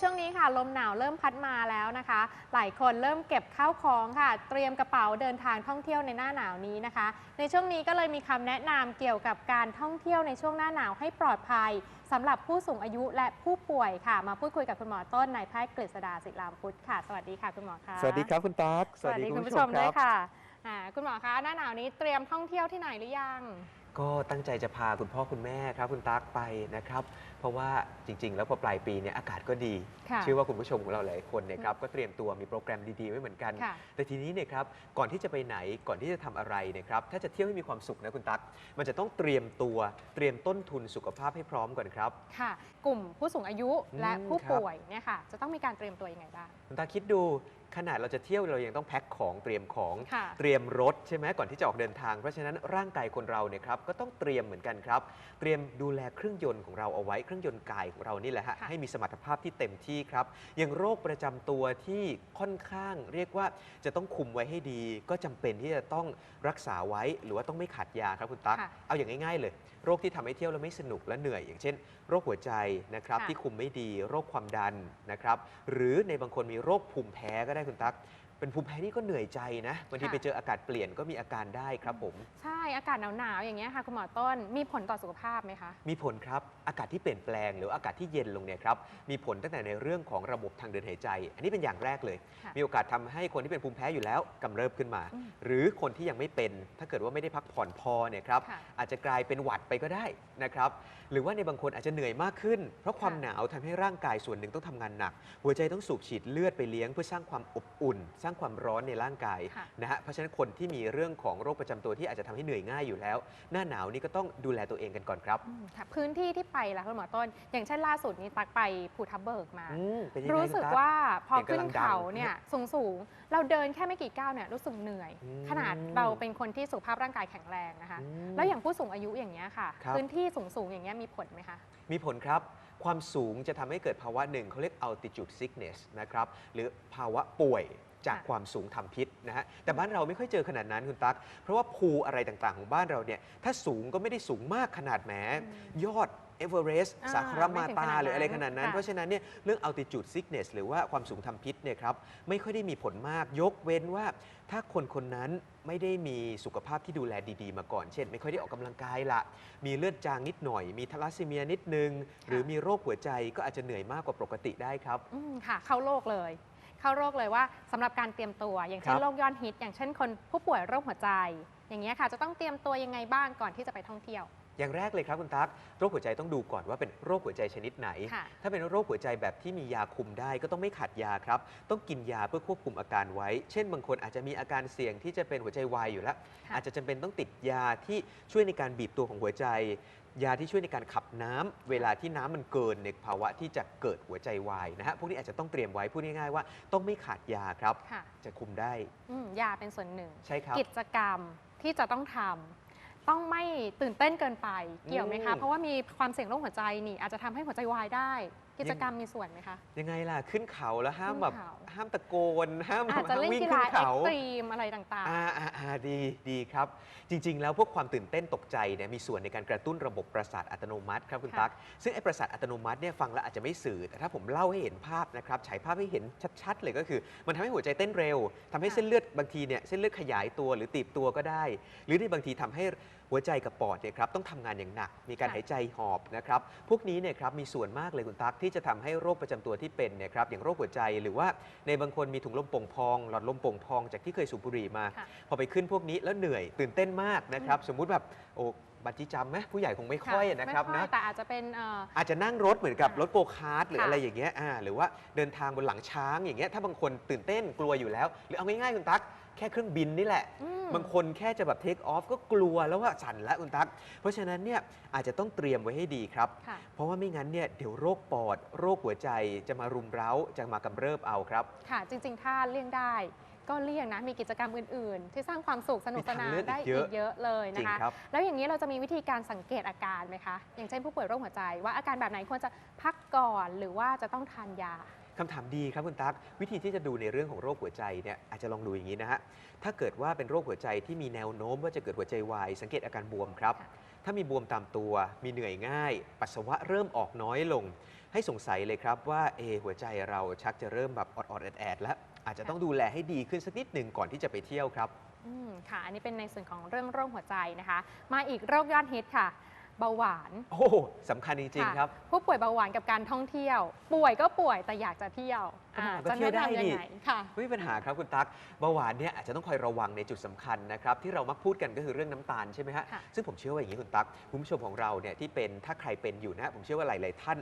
ช่วงนี้ค่ะ ลมหนาวเริ่มพัดมาแล้วนะคะ หลายคนเริ่มเก็บข้าวของค่ะ เตรียมกระเป๋าเดินทางท่องเที่ยวในหน้าหนาวนี้นะคะ ในช่วงนี้ก็เลยมีคำแนะนำเกี่ยวกับการท่องเที่ยวในช่วงหน้าหนาวให้ปลอดภัยสำหรับผู้สูงอายุและผู้ป่วยค่ะ มาพูดคุยกับคุณหมอต้นนายแพทย์กฤษดาศิลามพุทธค่ะ สวัสดีค่ะคุณหมอคะสวัสดีครับคุณตั๊กสวัสดีคุณผู้ชมด้วยค่ะ อ่าคุณหมอคะหน้าหนาวนี้เตรียมท่องเที่ยวที่ไหนหรือยัง ก็ตั้งใจจะพาคุณพ่อคุณแม่ครับ คุณตั๊กไปนะครับ เพราะว่าจริง ๆ แล้วพอปลายปีเนี่ยอากาศก็ดี ค่ะเชื่อว่าคุณผู้ชมของเราหลายคนเนี่ยครับก็เตรียมตัวมีโปรแกรมดีๆไว้เหมือนกัน ค่ะแต่ทีนี้เนี่ยครับก่อนที่จะไปไหนก่อนที่จะทำอะไรเนี่ยครับถ้าจะเที่ยวให้มีความสุขนะคุณตั๊กมันจะต้องเตรียมตัวเตรียมต้นทุนสุขภาพให้พร้อมก่อนครับ ค่ะ กลุ่มผู้สูงอายุและอืมผู้ครับ ป่วยเนี่ยค่ะ จะต้องมีการเตรียมตัวยังไงบ้าง คุณตั๊กคิดดู ขนาดเราจะเที่ยวเรายังต้องแพ็คของเตรียมของค่ะเตรียมรถใช่ไหมก่อนที่จะออกเดินทาง เพราะฉะนั้นร่างกายคนเราเนี่ยครับก็ต้องเตรียมเหมือนกันครับ เตรียมดูแลเครื่องยนต์ของเราเอาไว้เครื่องยนต์กายของเรานี่แหละฮะค่ะให้มีสมรรถภาพที่เต็มที่ครับอย่างโรคประจำตัวที่ค่อนข้าง เรียกว่าจะต้องคุมไว้ให้ดี ก็จำเป็นที่จะต้องรักษาไว้หรือว่าต้องไม่ขาดยาครับคุณตั๊กค่ะเอาอย่างง่ายๆเลย โรคที่ทำให้เที่ยวแล้วไม่สนุกและเหนื่อย อย่างเช่น โรคหัวใจนะครับค่ะ ที่คุมไม่ดี โรคความดันนะครับหรือในบางคนมีโรคภูมิแพ้ก็ได้ได้คุณตัก เป็นภูมิแพ้นี่ก็เหนื่อยใจนะบางทีค่ะ ไปเจออากาศเปลี่ยนก็มีอาการได้ครับผม ใช่อากาศหนาวๆอย่างเงี้ยค่ะ คุณหมอต้นมีผลต่อสุขภาพไหมคะ มีผลครับ อากาศที่เปลี่ยนแปลงหรือว่าอากาศที่เย็นลงเนี่ยครับ มีผลตั้งแต่ในเรื่องของระบบทางเดินหายใจ อันนี้เป็นอย่างแรกเลย ค่ะมีโอกาสทำให้คนที่เป็นภูมิแพ้อยู่แล้วกำเริบขึ้นมา อืมหรือคนที่ยังไม่เป็น ถ้าเกิดว่าไม่ได้พักผ่อนพอเนี่ยครับ ค่ะอาจจะกลายเป็นหวัดไปก็ได้นะครับ หรือว่าในบางคนอาจจะเหนื่อยมากขึ้น เพราะความค่ะหนาวทำให้ร่างกายส่วนหนึ่งต้องทำงานหนัก หัวใจต้องสูบฉีดเลือดไปเลี้ยงเพื่อสร้างความอบอุ่น สร้างความร้อนในร่างกายค่ะนะฮะเพราะฉะนั้นคนที่มีเรื่องของโรคประจำตัวที่อาจจะทำให้เหนื่อยง่ายอยู่แล้ว หน้าหนาวนี่ก็ต้องดูแลตัวเองกันก่อนครับอืมค่ะพื้นที่ที่ไปล่ะคุณหมอต้น อย่างเช่นล่าสุดนี้ตักไปภูทับเบิกมาอืมเป็นยังไงรู้สึกคุณตั๊ว่าพอเห็นขึ้นกำลังดังเขาเนี่ยสูงสูงๆเราเดินแค่ไม่กี่ก้าวเนี่ยรู้สึกเหนื่อยอืมขนาดเราเป็นคนที่สุขภาพร่างกายแข็งแรงนะคะอืมแล้วอย่างผู้สูงอายุอย่างเงี้ยค่ะครับพื้นที่สูงสูงๆอย่างเงี้ยมีผลไหมคะมีผลครับความสูงจะทำให้เกิดภาวะหนึ่งเขาเรียก altitude sickness นะครับ หรือภาวะป่วย จากค่ะความสูงทำพิษนะฮะแต่บ้านเราไม่ค่อยเจอขนาดนั้นคุณตั๊กเพราะว่าภูอะไรต่างๆของบ้านเราเนี่ยถ้าสูงก็ไม่ได้สูงมากขนาดแหมยอดเอเวอเรสต์อ่าสาครามาไม่ถึงตาขนาดนั้นหรืออะไรขนาดนั้นค่ะเพราะฉะนั้นเนี่ยเรื่อง altitude sickness หรือว่าความสูงทำพิษเนี่ยครับไม่ค่อยได้มีผลมากยกเว้นว่า ถ้าคนคนนั้นไม่ได้มีสุขภาพที่ดูแลดีๆ มาก่อน เช่น ไม่ค่อยได้ออกกำลังกายละมีเลือดจางนิดหน่อย มีทาลัสซีเมียนิดนึง หรือมีโรคหัวใจก็อาจจะเหนื่อยมากกว่าปกติได้ครับอืมค่ะเข้าโรคเลย เข้าโรคเลยว่าสำหรับการเตรียมตัว อย่างเช่นครับโรคยอดฮิต อย่างเช่นคนผู้ป่วยโรคหัวใจ อย่างเงี้ยค่ะจะต้องเตรียมตัวยังไงบ้างก่อนที่จะไปท่องเที่ยว อย่างแรกเลยครับคุณตั๊กโรคหัวใจต้องดูก่อนว่าเป็นโรคหัวใจชนิดไหน ค่ะ ถ้าเป็นโรคหัวใจแบบที่มียาคุมได้ก็ต้องไม่ขาดยาครับ ต้องกินยาเพื่อควบคุมอาการไว้ เช่น บางคนอาจจะมีอาการเสี่ยงที่จะเป็นหัวใจวายอยู่แล้ว ค่ะอาจจะจำเป็นต้องติดยาที่ช่วยในการบีบตัวของหัวใจ ยาที่ช่วยในการขับน้ำเวลาที่น้ำมันเกินในภาวะที่จะเกิดหัวใจวายนะฮะพวกนี้อาจจะต้องเตรียมไว้พูดง่ายๆว่าต้องไม่ขาดยาครับ ค่ะจะคุมได้อืมยาเป็นส่วนหนึ่ง ใช่ครับ กิจกรรมที่จะต้องทำ ต้องไม่ตื่นเต้นเกินไปเกี่ยวไหมคะอืมเพราะว่ามีความเสี่ยงโรคหัวใจนี่อาจจะทำให้หัวใจวายได้ กิจกรรมมีส่วนไหมคะ ยังไงล่ะ ขึ้นเขาแล้วห้ามแบบขึ้นเขา ห้ามตะโกน ห้ามอาจจะเล่นวิ่งกีขึ้ฬานเอ็กเขา ซ์ตรีมอะไรต่างอ่าอ่าอ่าดีดีครับ จริง ๆ แล้วพวกความตื่นเต้นตกใจเนี่ยมีส่วนในการกระตุ้นระบบประสาทอัตโนมัติครับคุณค่ะตั๊กซึ่งไอ้ประสาทอัตโนมัติเนี่ยฟังแล้วอาจจะไม่สื่อ แต่ถ้าผมเล่าให้เห็นภาพนะครับฉายภาพให้เห็นชัด ๆ เลยก็คือ มันทำให้หัวใจเต้นเร็วทำให้เส้นเลือดบางทีเนี่ยเส้นเลือดขยายตัวหรือตีบตัวก็ได้ หรือในบางทีทำให้ หัวใจกับปอดเนี่ยครับต้องทำงานอย่างหนัก มีการหายใจหอบนะครับพวกนี้เนี่ยครับมีส่วนมากเลยคุณตั๊กที่จะทำให้โรคประจำตัวที่เป็นเนี่ยครับอย่างโรคหัวใจหรือว่าในบางคนมีถุงลมโป่งพอง หลอดลมโป่งพองจากที่เคยสูบบุหรี่มา ค่ะ พอไปขึ้นพวกนี้แล้วเหนื่อยตื่นเต้นมากนะครับสมมุติแบบโอ้บัตรจีจำไหมผู้ใหญ่คงไม่ๆค่อยนะครับไม่นะแต่อาจจะเป็นเอ่อ อาจจะนั่งรถเหมือนกับค่ะรถโกคาร์ทหรือค่ะอะไรอย่างเงี้ยอ่าหรือว่าเดินทางบนหลังช้างอย่างเงี้ยถ้าบางคนตื่นเต้นกลัวอยู่แล้ว หรือเอาง่ายๆคุณตั๊ก แค่เครื่องบินนี่แหละ อืม บางคนแค่จะแบบเทคออฟก็กลัวแล้วว่าสั่นแล้วคุณตั๊กเพราะฉะนั้นเนี่ยอาจจะต้องเตรียมไว้ให้ดีครับ ค่ะ เพราะว่าไม่งั้นเนี่ยเดี๋ยวโรคปอด โรคหัวใจจะมารุมเร้าจะมากำเริบเอาครับ ค่ะ จริง ๆ ถ้าเลี่ยงได้ ก็เลี่ยงนะ มีกิจกรรมอื่น ๆ ที่สร้างความสุขสนุกสนานมีทางเลือกอีกได้เยอีอะ กเยอะเลยจรินะงคะ ครับ แล้วอย่างนี้เราจะมีวิธีการสังเกตอาการไหมคะ อย่างเช่นผู้ป่วยโรคหัวใจว่าอาการแบบไหนควรจะพักก่อนหรือว่าจะต้องทานยา คำถามดีครับคุณตั๊กวิธีที่จะดูในเรื่องของโรคหัวใจเนี่ยอาจจะลองดูอย่างนี้นะฮะถ้าเกิดว่าเป็นโรคหัวใจที่มีแนวโน้มว่าจะเกิดหัวใจวายสังเกตอาการบวมครับ ถ้ามีบวมตามตัว มีเหนื่อยง่าย ปัสสาวะเริ่มออกน้อยลง ให้สงสัยเลยครับว่าเอหัวใจเราชักจะเริ่มแบบออดๆแอดๆแล้วอาจจะต้องดูแลให้ดีขึ้นสักนิดหนึ่งก่อนที่จะไปเที่ยวครับอืมค่ะ อันนี้เป็นในส่วนของเรื่องโรคหัวใจนะคะ มาอีกโรคยอดฮิตค่ะ เบาหวานโอ้โหสำคัญจริงค่ะๆครับ ผู้ป่วยเบาหวานกับการท่องเที่ยว ป่วยก็ป่วยแต่อยากจะเที่ยวก็มาอ่าก็จะเที่ยวแนะได้นำยันี่งไงค่ะไม่มีปัญหาครับคุณตั๊กเบาหวานเนี่ยอาจจะต้องคอยระวังในจุดสำคัญนะครับที่เรามักพูดกันก็คือเรื่องน้ำตาลใช่ไหมฮะค่ะซึ่งผมเชื่อว่าอย่างนี้คุณตั๊กคุณผู้ชมของเราเนี่ยที่เป็นถ้าใครเป็นอยู่นะผมเชื่อว่าหลายๆท่าน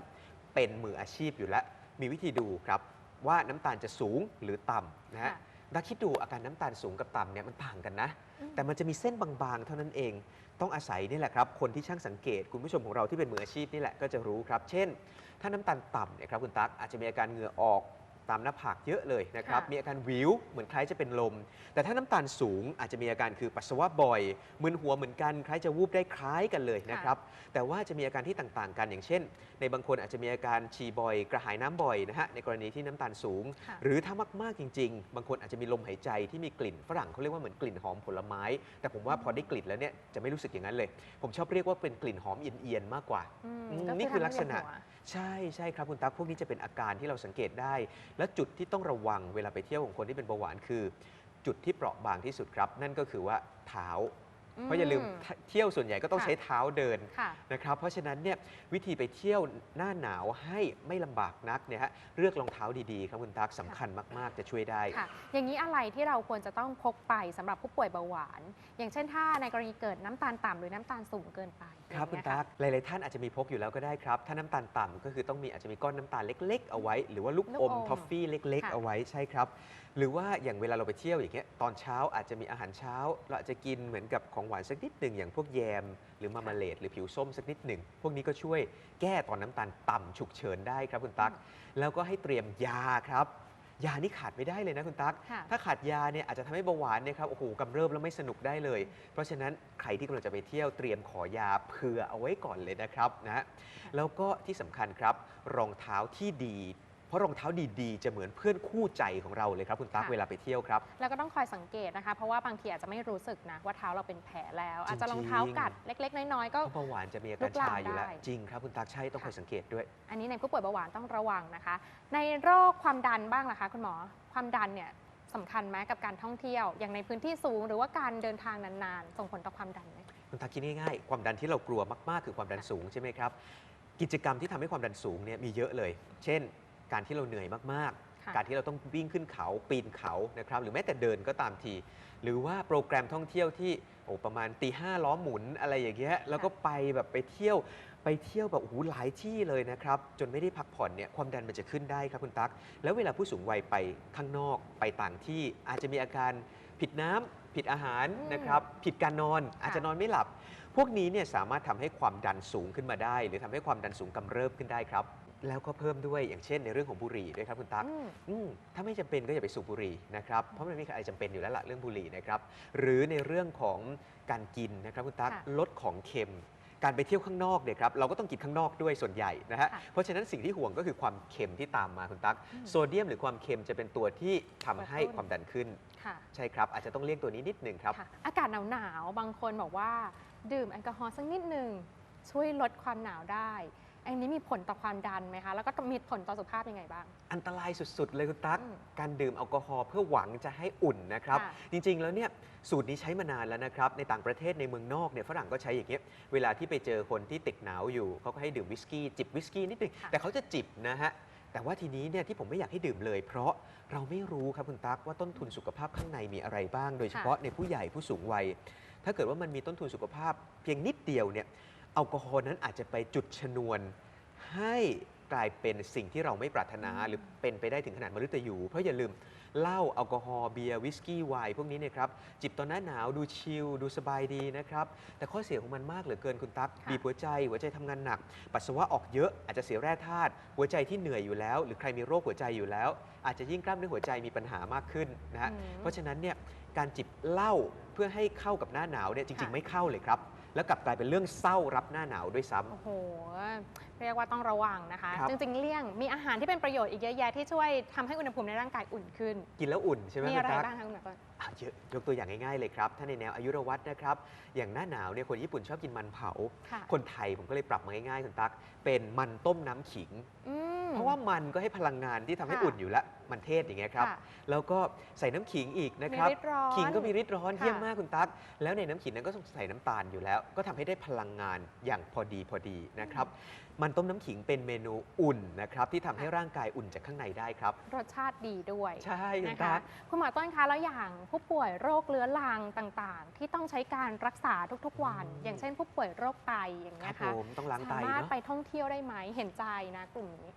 เป็นมืออาชีพอยู่แล้ว มีวิธีดูครับว่าน้ำตาลจะสูงหรือต่ำนะฮะ ค่ะดักคิดดูอาการน้ำตาลสูงกับต่ำเนี่ยมันต่างกันนะอืมแต่มันจะมีเส้นบางๆ เท่านั้นเอง ต้องอาศัยนี่แหละครับ คนที่ช่างสังเกตคุณผู้ชมของเราที่เป็นมืออาชีพนี่แหละก็จะรู้ครับ เช่น ถ้าน้ำตาลต่ำเนี่ยครับคุณตั๊กอาจจะมีอาการเหงื่อออก ตามหน้าผากเยอะเลยนะครับ ค่ะ มีอาการวิวเหมือนคล้ายจะเป็นลม แต่ถ้าน้ำตาลสูงอาจจะมีอาการคือปัสสาวะบ่อยมึนหัวเหมือนกันคล้ายจะวูบได้คล้ายกันเลยนะครับ แต่ว่าจะมีอาการที่ต่างๆ กันอย่างเช่น ในบางคนอาจจะมีอาการฉี่บ่อย กระหายน้ำบ่อยนะฮะในกรณีที่น้ำตาลสูง ค่ะ หรือถ้ามากๆจริง ๆ บางคนอาจจะมีลมหายใจที่มีกลิ่นฝรั่งเขาเรียกว่าเหมือนกลิ่นหอมผลไม้ แต่ผมว่าพอได้กลิ่นแล้วเนี่ยจะไม่รู้สึกอย่างนั้นเลย ผมชอบเรียกว่าเป็นกลิ่นหอมเอียนๆมากกว่า อืมอืมก็นี่คือลักษณะทำให้เวียนหัว ใช่ใช่ครับคุณตั๊กพวกนี้จะเป็นอาการที่เราสังเกตได้และจุดที่ต้องระวังเวลาไปเที่ยวของคนที่เป็นเบาหวานคือ จุดที่เปราะบางที่สุดครับ นั่นก็คือว่าเท้า เพราะอย่าลืมเที่ยวส่วนใหญ่ก็ต้องค่ะใช้เท้าเดินค่ะ นะครับ เพราะฉะนั้นเนี่ยวิธีไปเที่ยวหน้าหนาวให้ไม่ลำบากนักเนี่ยฮะเลือกรองเท้าดีๆ ครับคุณตั๊กสำคัญมากๆจะช่วยได้ ค่ะ อย่างนี้อะไรที่เราควรจะต้องพกไปสำหรับผู้ป่วยเบาหวาน อย่างเช่นถ้าในกรณีเกิดน้ำตาลต่ำหรือน้ำตาลสูงเกินไปครับคุณอย่างเงี้ยตั๊กหลาย ๆ ท่านอาจจะมีพกอยู่แล้วก็ได้ครับ ถ้าน้ำตาลต่ำก็คือต้องมีอาจจะมีก้อนน้ำตาลเล็ก ๆ เอาไว้ หรือว่าลูกลูกออมมทอฟฟี่เล็ก ๆ ค่ะ เอาไว้ใช่ครับ หรือว่าอย่างเวลาเราไปเที่ยวอย่างเงี้ยตอนเช้าอาจจะมีอาหารเช้า เราอาจจะกินเหมือนกับของหวานสักนิดหนึ่งอย่างพวกแยม หรือมามาเลดหรือผิวส้มสักนิดหนึ่งพวกนี้ก็ช่วยแก้ตอนน้ำตาลต่ำฉุกเฉินได้ครับคุณตั๊กแล้วก็ให้เตรียมยาครับ ยานี่ขาดไม่ได้เลยนะคุณตั๊ก ค่ะถ้าขาดยาเนี่ยอาจจะทำให้เบาหวานเนี่ยครับโอ้โหกำเริบแล้วไม่สนุกได้เลย เพราะฉะนั้นใครที่กำลังจะไปเที่ยวเตรียมขอยาเผื่อเอาไว้ก่อนเลยนะครับนะฮะแล้วก็ที่สำคัญครับรองเท้าที่ดี เพราะรองเท้าดีๆ จะเหมือนเพื่อนคู่ใจของเราเลยครับคุณตั๊กค่ะ เวลาไปเที่ยวครับ แล้วก็ต้องคอยสังเกตนะคะ เพราะว่าบางทีอาจจะไม่รู้สึกนะว่าเท้าเราเป็นแผลแล้วจริงๆอาจจะรองเท้ากัดเล็ก ๆ น้อย ๆ ก็ เพราะเบาหวานจะมีอาการลุกลามชาอยู่แล้วได้ จริงครับคุณตั๊กใช่ต้องคอยสังเกตด้วย อันนี้ในผู้ป่วยเบาหวานต้องระวังนะคะ ในโรคความดันบ้างล่ะคะคุณหมอ ความดันเนี่ยสำคัญไหมกับการท่องเที่ยว อย่างในพื้นที่สูงหรือว่าการเดินทางนานๆ ส่งผลต่อความดันไหม คุณตั๊กคิดง่ายๆ ความดันที่เรากลัวมาก ๆ คือความดันสูงใช่ไหมครับ กิจกรรมที่ทำให้ความดันสูงเนี่ยมีเยอะเลย เช่น การที่เราเหนื่อยมากค่ะๆการที่เราต้องวิ่งขึ้นเขาปีนเขานะครับ หรือแม้แต่เดินก็ตามที หรือว่าโปรแกรมท่องเที่ยวที่โอ้ประมาณตีห้าล้อหมุนอะไรอย่างเงี้ยแล้วก็ไปแบบไปเที่ยวไปเที่ยวแบบโอ้โหหลายที่เลยนะครับ จนไม่ได้พักผ่อนเนี่ยความดันมันจะขึ้นได้ครับคุณตั๊กแล้วเวลาผู้สูงวัยไปข้างนอกไปต่างที่อาจจะมีอาการผิดน้ำผิดอาหารอืมนะครับผิดการนอนค่ะอาจจะนอนไม่หลับ พวกนี้เนี่ยสามารถทำให้ความดันสูงขึ้นมาได้ หรือทำให้ความดันสูงกำเริบขึ้นได้ครับ แล้วก็เพิ่มด้วยอย่างเช่นในเรื่องของบุหรี่ด้วยครับคุณตั๊กอืมอืมถ้าไม่จำเป็นก็อย่าไปสูบบุหรี่นะครับเพราะมันไม่มีใครจำเป็นอยู่แล้วล่ะเรื่องบุหรี่นะครับหรือในเรื่องของการกินนะครับคุณตั๊กค่ะลดของเค็ม การไปเที่ยวข้างนอกเนี่ยครับเราก็ต้องกินข้างนอกด้วยส่วนใหญ่นะฮะค่ะเพราะฉะนั้นสิ่งที่ห่วงก็คือความเค็มที่ตามมาคุณตั๊กอืมโซเดียมหรือความเค็มจะเป็นตัวที่ทำให้กระตุ้น ความดันขึ้น ค่ะ ใช่ครับ อาจจะต้องเลี่ยงตัวนี้นิดหนึ่งครับ ค่ะอากาศหนาวๆ บางคนบอกว่า ดื่มแอลกอฮอล์สักนิดหนึ่งช่วยลดความหนาวได้ อันนี้มีผลต่อความดันไหมคะ แล้วก็มีผลต่อสุขภาพยังไงบ้าง อันตรายสุด ๆ เลยคุณตั๊ก อืมการดื่มแอลกอฮอล์เพื่อหวังจะให้อุ่นนะครับ ค่ะจริง ๆ แล้วเนี่ยสูตรนี้ใช้มานานแล้วนะครับ ในต่างประเทศในเมืองนอกเนี่ยฝรั่งก็ใช้อย่างเงี้ย เวลาที่ไปเจอคนที่ติดหนาวอยู่เขาก็ให้ดื่มวิสกี้ จิบวิสกี้นิดหนึง ค่ะ แต่เขาจะจิบนะฮะ แต่ว่าทีนี้เนี่ยที่ผมไม่อยากให้ดื่มเลย เพราะเราไม่รู้ครับคุณตั๊กว่าต้นทุนสุขภาพข้างในมีอะไรบ้าง โดยเฉพาะในผู้ใหญ่ผู้สูงวัย ถ้าเกิดว่ามันมีต้นทุนสุขภาพเพียงนิดเดียวเนี่ย แอลกอฮอล์นั้นอาจจะไปจุดชนวน ให้กลายเป็นสิ่งที่เราไม่ปรารถนาอืมหรือเป็นไปได้ถึงขนาดมฤตยู เพราะอย่าลืมเหล้าแอลกอฮอล์เบียร์วิสกี้ไวน์พวกนี้เนี่ยครับจิบตอนหน้าหนาวดูชิลดูสบายดีนะครับแต่ข้อเสียของมันมากเหลือเกินคุณตั๊กค่ะบีบหัวใจหัวใจทำงานหนัก ปัสสาวะออกเยอะอาจจะเสียแร่ธาตุหัวใจที่เหนื่อยอยู่แล้ว หรือใครมีโรคหัวใจอยู่แล้ว อาจจะยิ่งกล้ามเนื้อหัวใจมีปัญหามากขึ้นนะฮะอืม เพราะฉะนั้นเนี่ยการจิบเหล้าเพื่อให้เข้ากับหน้าหนาวเนี่ยจริงค่ะๆไม่เข้าเลยครับ แล้วกลับกลายเป็นเรื่องเศร้ารับหน้าหนาวด้วยซ้ำ โอ้โห เรียกว่าต้องระวังนะคะ ครับ จริง ๆ เลี่ยง มีอาหารที่เป็นประโยชน์อีกเยอะแยะที่ช่วยทำให้อุณหภูมิในร่างกายอุ่นขึ้น กินแล้วอุ่นใช่ไหมมีคุอะไรณตั๊ก บ้างคะคุณหมอต้น อะเยอะยกตัวอย่างง่ายๆเลยครับ ถ้าในแนวอายุรวัตนะครับ อย่างหน้าหนาวเนี่ยคนญี่ปุ่นชอบกินมันเผา ค่ะ คนไทยผมก็เลยปรับมาง่ายๆคุณตั๊ก เป็นมันต้มน้ำขิง อืม เพราะว่ามันก็ให้พลังงานที่ทำให้ค่ะอุ่นอยู่แล้วมันเทศอย่างเงี้ยครับค่ะแล้วก็ใส่น้ำขิงอีกนะมีครับฤทธิ์ร้อนขิงก็มีฤทธิ์ร้อนค่ะ เยี่ยมมากคุณตั๊กแล้วในน้ำขิงนั้นก็ต้องใส่น้ำตาลอยู่แล้ว ก็ทำให้ได้พลังงานอย่างพอดีพอดีนะครับ มันต้มน้ำขิงเป็นเมนูอุ่นนะครับที่ทำให้ร่างกายอุ่นจากข้างในได้ครับ รสชาติดีด้วยใช่คุณนะคะ ตั๊ก คุณหมอต้นคะแล้วอย่างผู้ป่วยโรคเรื้อรังต่างๆ ที่ต้องใช้การรักษาทุกๆวัน อืม อย่างเช่นผู้ป่วยโรคไตอย่างคเงี้รับยผค่ะมต้องล้างไตสามารถเนาะ ไปท่องเที่ยวได้ไหมเห็นใจนะกลุ่มนี้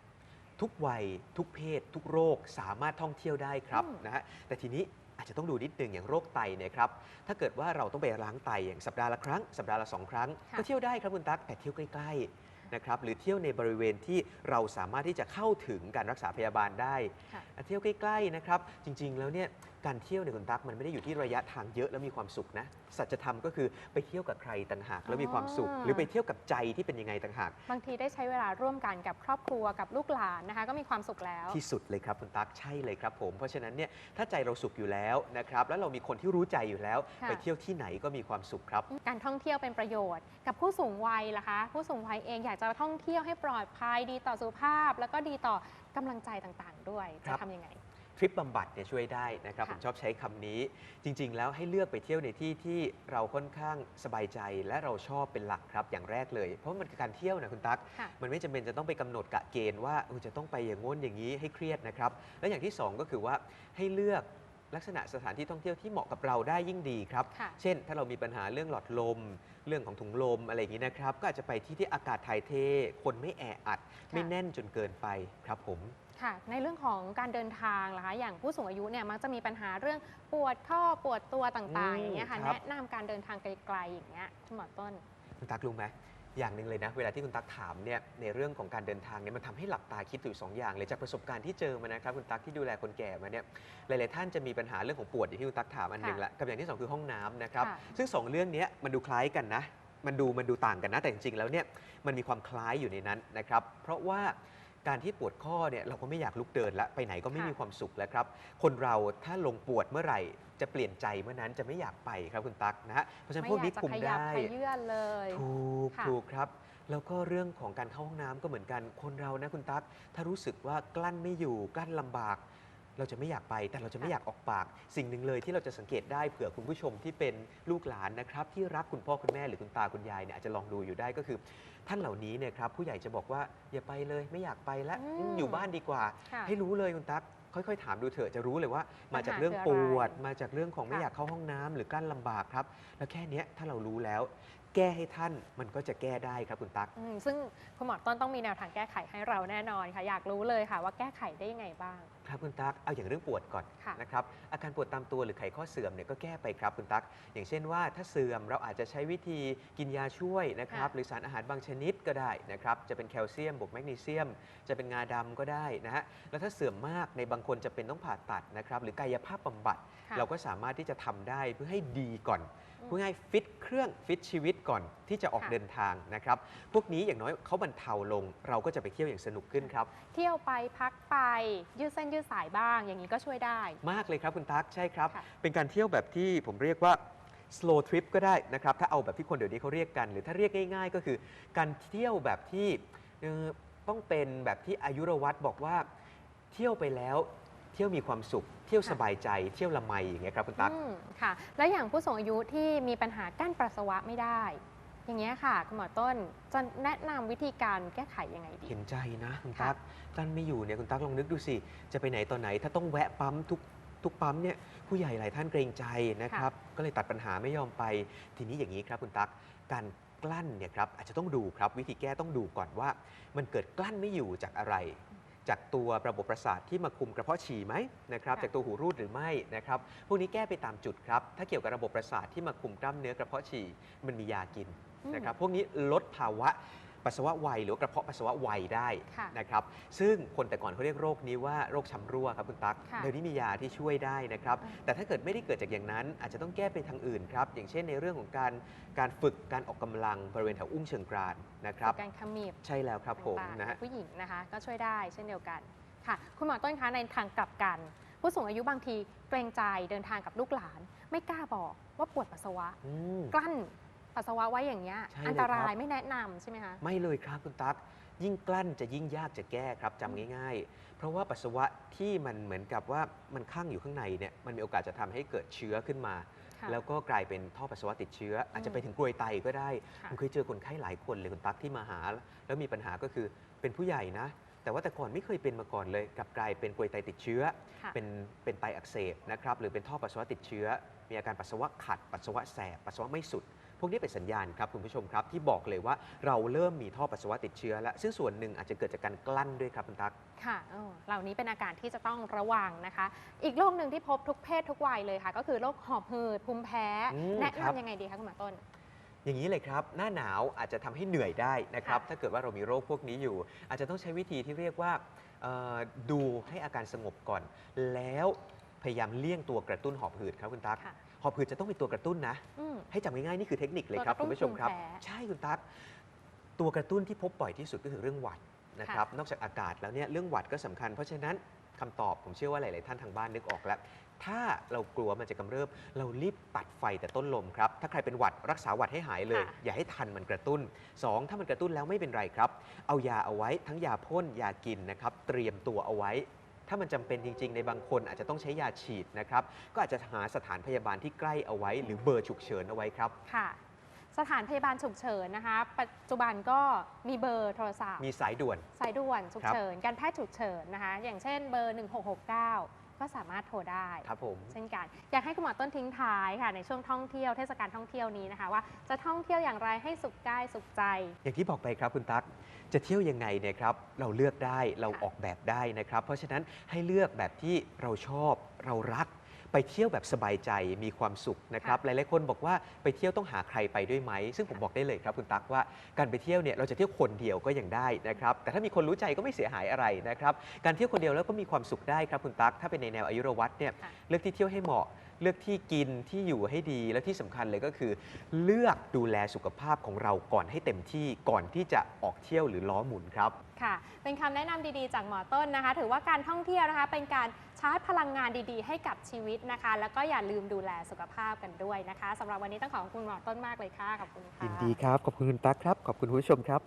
ทุกวัย ทุกเพศ ทุกโรคสามารถท่องเที่ยวได้ครับอืมนะฮะแต่ทีนี้อาจจะต้องดูนิดนึงอย่างโรคไตเนี่ยครับถ้าเกิดว่าเราต้องไปล้างไตอย่างสัปดาห์ละครั้งสัปดาห์ละสองครั้งค่ะก็เที่ยวได้ครับคุณตั๊กแต่เที่ยวใกล้ๆนะครับหรือเที่ยวในบริเวณที่เราสามารถที่จะเข้าถึงการรักษาพยาบาลได้ค่ะอะเที่ยวใกล้ๆนะครับจริงๆแล้วเนี่ย การเที่ยวเนี่ยคุณตั๊กมันไม่ได้อยู่ที่ระยะทางเยอะแล้วมีความสุขนะ สัจธรรมก็คือไปเที่ยวกับใครต่างหากแล้วมีความสุขอ๋อหรือไปเที่ยวกับใจที่เป็นยังไงต่างหาก บางทีได้ใช้เวลาร่วมกันกับครอบครัวกับลูกหลานนะคะ ก็มีความสุขแล้ว ที่สุดเลยครับคุณตั๊กใช่เลยครับผม เพราะฉะนั้นเนี่ยถ้าใจเราสุขอยู่แล้วนะครับแล้วเรามีคนที่รู้ใจอยู่แล้ว ค่ะ ไปเที่ยวที่ไหนก็มีความสุขครับ การท่องเที่ยวเป็นประโยชน์ กับผู้สูงวัยล่ะคะ ผู้สูงวัยเองอยากจะท่องเที่ยวให้ปลอดภัยดีต่อสุขภาพ แล้วก็ดีต่อกำลังใจต่างๆ ด้วยคจะรับทำยังไง ทริปบำบัดเนี่ยช่วยได้นะครับ ค่ะ ผมชอบใช้คำนี้ จริง ๆ แล้วให้เลือกไปเที่ยวในที่ที่เราค่อนข้างสบายใจและเราชอบเป็นหลักครับ อย่างแรกเลย เพราะมันคือการเที่ยวนะคุณตั๊ก ค่ะ มันไม่จำเป็นจะต้องไปกำหนดกะเกณฑ์ว่าเออจะต้องไปอย่างง้นอย่างนี้ให้เครียดนะครับ และอย่างที่สองก็คือว่าให้เลือกลักษณะสถานที่ท่องเที่ยวที่เหมาะกับเราได้ยิ่งดีครับ ค่ะ เช่น ถ้าเรามีปัญหาเรื่องหลอดลม เรื่องของถุงลมอะไรอย่างนี้นะครับ ก็อาจจะไปที่ที่อากาศถ่ายเท คนไม่แออัด ไม่แน่นจนเกินไปครับผม ค่ะ ในเรื่องของการเดินทางล่ะคะ อย่างผู้สูงอายุเนี่ยมักจะมีปัญหาเรื่องปวดข้อปวดตัวต่างๆ อืมอย่างเงี้ยค่ะ ครับ แนะนำการเดินทางไกลๆอย่างเงี้ยคุณหมอต้น คุณตั๊กรู้ไหมอย่างหนึ่งเลยนะ เวลาที่คุณตั๊กถามเนี่ยในเรื่องของการเดินทางเนี่ยมันทำให้หลับตาคิดอยู่สองอย่างเลยจากประสบการณ์ที่เจอมานะครับคุณตั๊กที่ดูแลคนแก่มาเนี่ยหลายๆท่านจะมีปัญหาเรื่องของปวดอย่างที่คุณตั๊กถามอันหนึ่งค่ะละกับอย่างที่สองคือห้องน้ำนะครับค่ะ ซึ่งสองเรื่องเนี้ยมันดูคล้ายกันนะ มันดูมันดูต่างกันนะแต่จริงๆแล้วเนี่ยมันมีความคล้ายอยู่ในนั้นนะครับเพราะว่า การที่ปวดข้อเนี่ยเราก็ไม่อยากลุกเดินละไปไหนก็ไม่ค่ะมีความสุขแล้วครับ คนเราถ้าลงปวดเมื่อไหร่ จะเปลี่ยนใจเมื่อนั้นจะไม่อยากไปครับคุณตั๊กนะฮะเพราะฉะนั้นพวกนี้ไม่อยากจะคุมขยับได้ขยื่นเลยถูกค่ะ ถูกครับ แล้วก็เรื่องของการเข้าห้องน้ำก็เหมือนกันคนเรานะคุณตั๊กถ้ารู้สึกว่ากลั้นไม่อยู่กลั้นลำบาก เราจะไม่อยากไปแต่เราจะไม่อยากออกปาก สิ่งหนึ่งเลยที่เราจะสังเกตได้เผื่อคุณผู้ชมที่เป็นลูกหลานนะครับที่รักคุณพ่อคุณแม่หรือคุณตาคุณยายเนี่ยอาจจะลองดูอยู่ได้ก็คือ ท่านเหล่านี้เนี่ยครับผู้ใหญ่จะบอกว่าอย่าไปเลยไม่อยากไปแล้วอืมอืมอยู่บ้านดีกว่า ค่ะ ให้รู้เลยคุณตั๊กค่อยๆ ถามดูเถอะจะรู้เลยว่า มาจากปัญหาเรื่องคือปอะไรวด มาจากเรื่องของไม่ค่ะ อยากเข้าห้องน้ำหรือกลั้นลำบากครับ แล้วแค่เนี้ยถ้าเรารู้แล้ว แก้ให้ท่านมันก็จะแก้ได้ครับคุณตั๊ก อืมซึ่งคุณหมอต้นต้องมีแนวทางแก้ไขให้เราแน่นอนค่ะ อยากรู้เลยค่ะว่าแก้ไขได้ยังไงบ้าง ครับคุณตั๊กเอาอย่างเรื่องปวดก่อนค่ะ นะครับอาการปวดตามตัวหรือไขข้อเสื่อมเนี่ยก็แก้ไปครับคุณตั๊กอย่างเช่นว่าถ้าเสื่อมเราอาจจะใช้วิธีกินยาช่วยนะครับค่ะ หรือสารอาหารบางชนิดก็ได้นะครับจะเป็นแคลเซียมบวกแมกนีเซียม จะเป็นงาดำก็ได้นะฮะแล้วถ้าเสื่อมมากในบางคนจะเป็นต้องผ่าตัดนะครับหรือกายภาพบำบัด ค่ะ เราก็สามารถที่จะทำได้เพื่อให้ดีก่อน อืมเพื่อให้ฟิตเครื่องฟิตชีวิตก่อนที่จะออกค่ะ เดินทางนะครับ พวกนี้อย่างน้อยเขาบรรเทาลง เราก็จะไปเที่ยวอย่างสนุกขึ้นครับ เที่ยวไปพักไป ยืดเส้นยืดสายบ้าง อย่างนี้ก็ช่วยได้ มากเลยครับคุณตั๊กใช่ครับ ค่ะเป็นการเที่ยวแบบที่ผมเรียกว่า slow trip ก็ได้นะครับ ถ้าเอาแบบที่คนเดี๋ยวนี้เขาเรียกกัน หรือถ้าเรียกง่าย ๆ ก็คือ การเที่ยวแบบที่เอ่อต้องเป็นแบบที่อายุรวัตรบอกว่า เที่ยวไปแล้ว เที่ยวมีความสุข เที่ยวค่ะสบายใจ เที่ยวละไมอย่างเงี้ยครับคุณตั๊กอืมค่ะ แล้วอย่างผู้สูงอายุที่มีปัญหากั้นปัสสาวะไม่ได้ อย่างเงี้ยค่ะ คุณหมอต้นจะแนะนำวิธีการแก้ไขยังไงดี เห็นใจนะคุณค่ะตั๊กกั้นไม่อยู่เนี่ยคุณตั๊กลองนึกดูสิ จะไปไหนตอนไหน ถ้าต้องแวะปั๊มทุกทุกปั๊มเนี่ยผู้ใหญ่หลายท่านเกรงใจนะครับ ก็เลยตัดปัญหาไม่ยอมไป ทีนี้อย่างนี้ครับคุณตั๊กการกลั้นเนี่ยครับอาจจะต้องดูครับวิธีแก้ต้องดูก่อนว่า มันเกิดกลั้นไม่อยู่จากอะไร จากตัวระบบประสาทที่มาคุมกระเพาะฉี่ไหมนะครับค่ะจากตัวหูรูดหรือไม่นะครับพวกนี้แก้ไปตามจุดครับถ้าเกี่ยวกับระบบประสาทที่มาคุมกล้ามเนื้อกระเพาะฉี่มันมียากินอืมนะครับพวกนี้ลดภาวะ ปัสสาวะไวหรือว่ากระเพาะปัสสาวะไวได้ค่ะนะครับ ซึ่งคนแต่ก่อนเขาเรียกโรคนี้ว่าโรคช้ำรั่วครับคุณตั๊กค่ะเดี๋ยวนี้มียาที่ช่วยได้นะครับอ่าแต่ถ้าเกิดไม่ได้เกิดจากอย่างนั้น อาจจะต้องแก้ไปทางอื่นครับ อย่างเช่นในเรื่องของการการฝึกการออกกำลังบริเวณแถวอุ้งเชิงกรานนะครับ การขมิบใช่แล้วครับผมต่างๆนะฮะของผู้หญิงนะคะ ก็ช่วยได้เช่นเดียวกันค่ะ คุณหมอต้นคะในทางกลับกัน ผู้สูงอายุบางทีเกรงใจเดินทางกับลูกหลาน ไม่กล้าบอกว่าปวดปัสสาวะ อืม กลั้น ปัสสาวะไว้อย่างเงี้ยใช่เลยอันตราครัยบ ไม่แนะนำใช่ไหมคะไม่เลยครับคุณตั๊กยิ่งกลั้นจะยิ่งยากจะแก้ครับจำง่าย ๆ เพราะว่าปัสสาวะที่มันเหมือนกับว่ามันข้างอยู่ข้างในเนี่ยมันมีโอกาสจะทำให้เกิดเชื้อขึ้นมา ค่ะ แล้วก็กลายเป็นท่อปัสสาวะติดเชื้อ อาจจะไปถึงกรวยไตก็ได้ค่ะ ผมเคยเจอคนไข้หลายคนเลยคุณตั๊กที่มาหา แล้วมีปัญหาก็คือเป็นผู้ใหญ่นะ แต่ว่าแต่ก่อนไม่เคยเป็นมาก่อนเลยกลับกลายเป็นกรวยไตติดเชื้อ ค่ะ เป็นเป็นไตอักเสบนะครับหรือเป็นท่อปัสสาวะติดเชื้อ มีอาการปัสสาวะขัด ปัสสาวะแสบ ปัสสาวะไม่สุด พวกนี้เป็นสัญญาณครับคุณผู้ชมครับที่บอกเลยว่าเราเริ่มมีท่อปัสสาวะติดเชื้อแล้วซึ่งส่วนหนึ่งอาจจะเกิดจากการกลั้นด้วยครับคุณตั๊ก ค่ะเออเหล่านี้เป็นอาการที่จะต้องระวังนะคะ อีกโรคหนึ่งที่พบทุกเพศทุกวัยเลยค่ะ ก็คือโรคหอบหืดภูมิแพ้ อืมแนะครับบนำยังไงดีคะคุณหมอต้น อย่างนี้เลยครับ หน้าหนาวอาจจะทำให้เหนื่อยได้นะครับ ค่ะถ้าเกิดว่าเรามีโรคพวกนี้อยู่ อาจจะต้องใช้วิธีที่เรียกว่าเอ่อดูให้อาการสงบก่อน แล้ว พยายามเลี่ยงตัวกระตุ้นหอบหืดครับคุณตั๊กค่ะหอบหืดจะต้องมีตัวกระตุ้นนะ อืม ให้จำง่ายๆ นี่คือเทคนิคเลยครับตัวกระตุ้คุนณผู้ชมครับ ภูมิแพ้ใช่คุณตั๊กตัวกระตุ้นที่พบบ่อยที่สุดก็คือเรื่องหวัดนะครับนอกจากอากาศแล้วเนี่ยเรื่องหวัดก็สำคัญ เพราะฉะนั้นคำตอบผมเชื่อว่าหลาย ๆ ท่านทางบ้านนึกออกแล้ว ถ้าเรากลัวมันจะกำเริบ เรารีบตัดไฟแต่ต้นลมครับถ้าใครเป็นหวัดรักษาหวัดให้หายเลย ค่ะ อย่าให้ทันมันกระตุ้น2ถ้ามันกระตุ้นแล้วไม่เป็นไรครับ เอายาเอาไว้ทั้งยาพ่นยากินนะครับเตรียมตัวเอาไว้ ถ้ามันจำเป็นจริง ๆ ในบางคนอาจจะต้องใช้ยาฉีดนะครับ ก็อาจจะหาสถานพยาบาลที่ใกล้เอาไว้ หรือเบอร์ฉุกเฉินเอาไว้ครับค่ะสถานพยาบาลฉุกเฉินนะคะ ปัจจุบันก็มีเบอร์โทรศัพท์ มีสายด่วน สายด่วนฉุกครับเฉิน การแพทย์ฉุกเฉินนะคะ อย่างเช่นเบอร์ 1669 ก็สามารถโทรได้ ครับผม เช่นกัน อยากให้คุณหมอต้นทิ้งท้ายค่ะ ในช่วงท่องเที่ยวเทศกาลท่องเที่ยวนี้นะคะ ว่าจะท่องเที่ยวอย่างไรให้สุขกายสุขใจ อย่างที่บอกไปครับคุณตั๊กจะเที่ยวยังไงเนี่ยครับเราเลือกได้เราค่ะออกแบบได้นะครับ เพราะฉะนั้นให้เลือกแบบที่เราชอบเรารัก ไปเที่ยวแบบสบายใจมีความสุขนะครับหลายๆคนบอกว่าไปเที่ยวต้องหาใครไปด้วยไหม ซึ่งผมบอกได้เลยครับคุณตั๊กว่าการไปเที่ยวเนี่ยเราจะเที่ยวคนเดียวก็ยังได้นะครับแต่ถ้ามีคนรู้ใจก็ไม่เสียหายอะไรนะครับการเที่ยวคนเดียวแล้วก็มีความสุขได้ครับคุณตั๊กถ้าเป็นในแนวอายุรวัตเนี่ยค่ะเลือกที่เที่ยวให้เหมาะ เลือกที่กินที่อยู่ให้ดีและที่สำคัญเลยก็คือ เลือกดูแลสุขภาพของเราก่อนให้เต็มที่ก่อนที่จะออกเที่ยวหรือล้อหมุนครับ ค่ะ เป็นคำแนะนำดีๆ จากหมอต้นนะคะ ถือว่าการท่องเที่ยวนะคะ เป็นการชาร์จพลังงานดีๆ ให้กับชีวิตนะคะ แล้วก็อย่าลืมดูแลสุขภาพกันด้วยนะคะสำหรับวันนี้ต้องขอบคุณหมอต้นมากเลยค่ะ ขอบคุณค่ะ ยินดีครับ ขอบคุณคุณตั๊กครับ ขอบคุณผู้ชมครับ